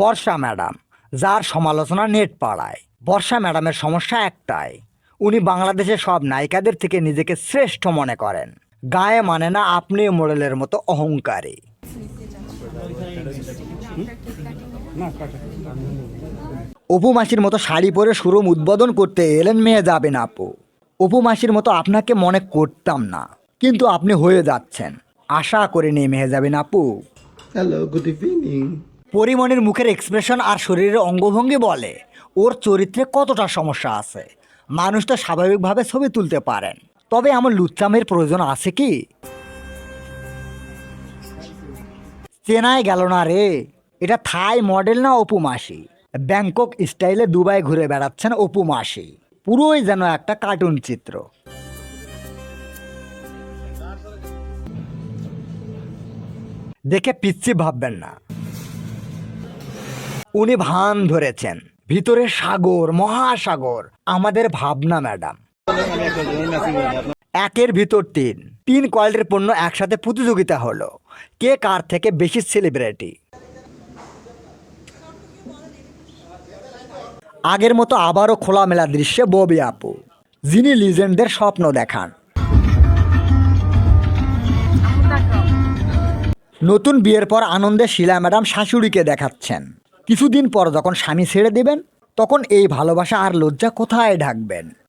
বর্ষা madam, যার সমালোচনা net পাড়ায়। বর্ষা ম্যাডামের সমস্যা একটাই, উনি বাংলাদেশের সব নায়িকাদের থেকে নিজেকে শ্রেষ্ঠ মনে করেন। গায়ে মানে না আপনি মডেলের মতো অহংকারী। অপু মাসির মতো শাড়ি পরে সুরম উদ্বোধন করতে এলেন মেয়ে যাবেন আপু। অপু মাসির মতো আপনাকে মনে করতাম না, কিন্তু আপনি হয়ে যাচ্ছেন। আশা করিনি মেয়ে যাবেন আপু। Hello good evening. পরিমণির মুখের এক্সপ্রেশন আর শরীরের অঙ্গভঙ্গি বলে ওর চরিত্রে কতটা সমস্যা আছে? মানুষ তো স্বাভাবিকভাবে ছবি তুলতে পারেন। তবে এমন লুচ্চামের প্রয়োজন আছে কি? চেনাই গেল না রে। এটা থাই মডেল না অপু মাসি? ব্যাংকক স্টাইলে দুবাই ঘুরে বেড়াচ্ছেন অপু মাসি। পুরোই যেন একটা কার্টুন চিত্র। দেখে পিচ্ছি ভাববেন না। উনি ভান ধরেছেন। ভিতরে সাগর, মহাসাগর, আমাদের ভাবনা, ম্যাডাম। একের ভিতর তিন। তিন কোয়ালিটির পণ্য একসাথে প্রতিযোগিতা হলো। কে কার থেকে বেশি সেলিব্রিটি আগের মতো আবারও খোলামেলা দৃশ্যে ববি আপু, যিনি লিজেন্ডদের স্বপ্ন দেখান। নতুন বিয়ের পর আনন্দে শিলা ম্যাডাম শাশুড়িকে দেখাচ্ছেন। কিছুদিন পর যখন স্বামী ছেড়ে দেবেন, তখন এই ভালোবাসা আর লজ্জা কোথায় ঢাকবেন?